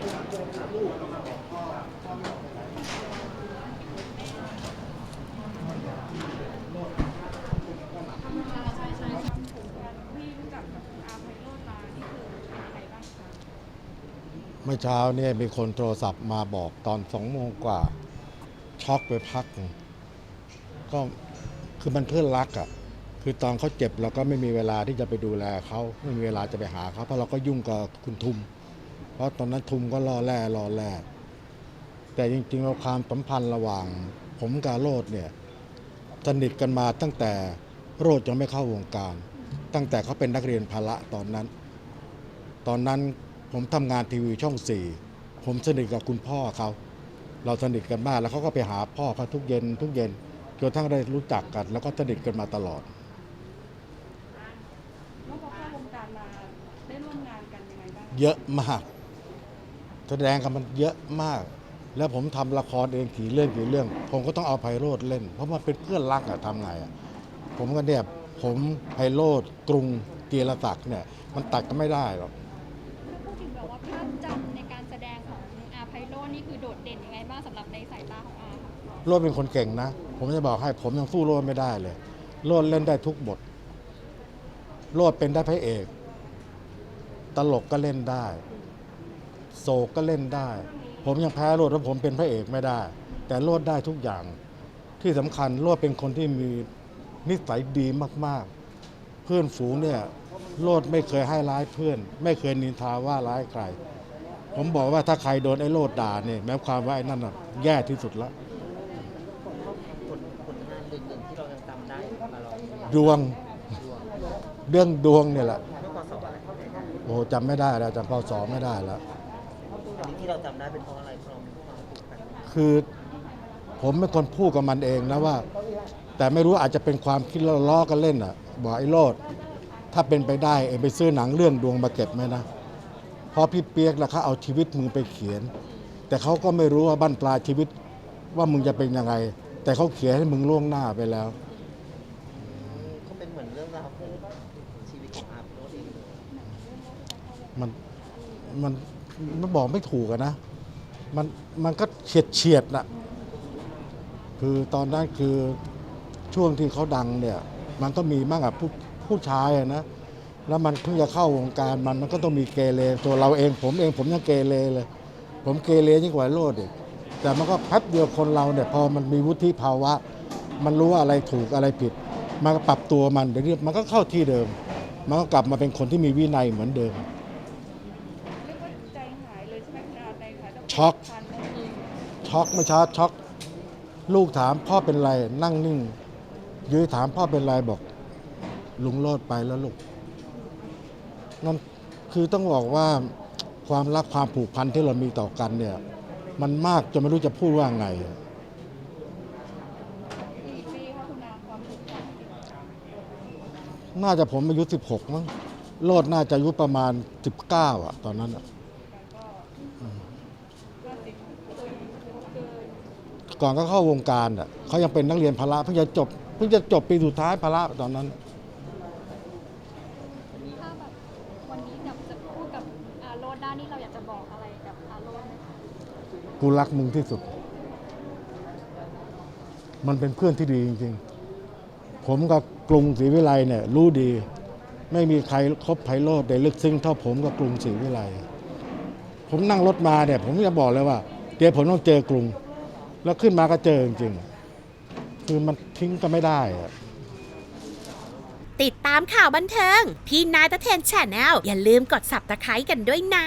ใช่ใช่พี่รู้จักกับอาไพโรจน์มานี่คืออะไรบ้างคะเมื่อเช้าเนี่ยมีคนโทรศัพท์มาบอกตอนสองโมงกว่า ช็อกไปพักหนึ่งก็คือมันเพื่อนรักอะ่ะคือตอนเขาเจ็บเราก็ไม่มีเวลาที่จะไปดูแลเขาไม่มีเวลาจะไปหาเขาเพราะเราก็ยุ่งกับคุณทุม ราะตอนนั้นทุมก็รอแร่รอแร่แต่จริงๆเราความสัมพันธ์ระหว่าง ผมกับโรดเนี่ยสนิทกันมาตั้งแต่โรดยังไม่เข้าวงการ ตั้งแต่เขาเป็นนักเรียนพละตอนนั้น ตอนนั้นผมทำงานทีวีช่องสี่ผมสนิทกับคุณพ่อเขา เราสนิทกันมากแล้วเขาก็ไปหาพ่อเขาทุกเย็น ทุกเย็นจนทั้งได้รู้จักกัน แล้วก็สนิทกันมาตลอดแล้วพอเข้าวงการมาได้ร่วมงานกันยังไงบ้างเยอะมาก แสดงกันมันเยอะมาก แล้วผมทำละครเองกี่เรื่องกี่เรื่อง ผมก็ต้องเอาไพโรดเล่น เพราะมันเป็นเพื่อนรักอะทำไงอะผมก็เนี่ยผมไพโรดกรุงเกียรศักดิ์เนี่ยมันตัดกันไม่ได้หรอกถ้าพูดถึงแบบว่าภาพจำในการแสดงของอาไพโรจน์นี่คือโดดเด่นยังไงบ้างสำหรับในสายตาของอาค่ะโรดเป็นคนเก่งนะ ผมจะบอกให้ผมยังสู้โรดไม่ได้เลยโรดเล่นได้ทุกบทโรดเป็นได้พระเอก ตลกก็เล่นได้ โศกก็เล่นได้ ผมยังแพ้โรดเพราะผมเป็นพระเอกไม่ได้ แต่โรดได้ทุกอย่างที่สำคัญโรดเป็นคนที่มีนิสัยดีมากๆ เพื่อนฝูงเนี่ยโรดไม่เคยให้ร้ายเพื่อน ไม่เคยนินทาว่าร้ายใคร ผมบอกว่าถ้าใครโดนไอ้โรดด่าเนี่ยหมายความว่าไอ้นั่นน่ะแย่ที่สุดแล้วผลผลงานเด่นๆที่เรายังจำได้มาลองดวงดวงเรื่องดวงเนี่ยแหละเมื่อพศอะไรโอ้โหจำไม่ได้แล้วจำพศไม่ได้แล้ว อันนี้ที่เราจำได้เป็นเพราะอะไรเพราะเรามีความผูกพันคือผมเป็นคนพูดกับมันเองนะว่า แต่ไม่รู้อาจจะเป็นความคิดเราล้อกันเล่นอะบอกไอ้โลด ถ้าเป็นไปได้เองไปซื้อหนังเรื่องดวงมาเก็บไหมนะเพราะพี่เปียกแล้วเขาเอาชีวิตมึงไปเขียน แต่เขาก็ไม่รู้ว่าบั้นปลายชีวิตว่ามึงจะเป็นยังไง แต่เขาเขียนให้มึงล่วงหน้าไปแล้วก็เป็นเหมือนเรื่องราวของชีวิตของอาร์ตโรสเองเลยมันมัน มันบอกไม่ถูกอะนะ มันมันก็เฉียดเฉียดนะคือตอนนั้นคือช่วงที่เขาดังเนี่ย มันต้องมีมากกับผู้ผู้ชายอะนะ แล้วมันเพิ่งจะเข้าวงการมันมันก็ต้องมีเกเรตัวเราเองผมเองผมยังเกเรเลย ผมเกเรยิ่งกว่าโลดอีกแต่มันก็แป๊บเดียวคนเราเนี่ย พอมันมีวุฒิภาวะ มันรู้ว่าอะไรถูกอะไรผิด มันก็ปรับตัวมันเดี๋ยวนี้มันก็เข้าที่เดิม มันก็กลับมาเป็นคนที่มีวินัยเหมือนเดิม เรียกว่าใจหายเลยใช็อกช็อกเมื่อเช้าช็อก ลูกถามพ่อเป็นไรนั่งนิ่ง ยื้อถามพ่อเป็นไรบอก ลุงโลดไปแล้วลูกนั่นคือต้องบอกว่าความรักความผูกพันที่เรามีต่อกันเนี่ย มันมากจนไม่รู้จะพูดว่าไงน่าจะผมอายุ 16 มั้ง โลดน่าจะอายุประมาณ 19 อะ ตอนนั้นอะ ก็ติดตัวเกิน ก่อนก็เข้าวงการอะเขายังเป็นนักเรียนพละเพิ่งจะจบเพิ่งจะจบปีสุดท้ายพละตอนนั้น ถ้าแบบวันนี้แบบจะพูดกับอาโรจน์ได้นี่เราอยากจะบอกอะไรกับอาโรจน์ไหมคะกูรักมึงที่สุด มันเป็นเพื่อนที่ดีจริงๆ ผมกับกรุงศรีวิไลเนี่ยรู้ดี ไม่มีใครคบไพโรดได้ลึกซึ้งเท่าผมกับกรุงศรีวิไล ผมนั่งรถมาเนี่ย ผมจะบอกเลยว่า เดี๋ยวผมต้องเจอกรุง แล้วขึ้นมาก็เจอจริงๆคือมันทิ้งก็ไม่ได้อะติดตามข่าวบันเทิง พี่นายตะเทนแชนแนลอย่าลืมกด subscribe กันด้วยนะ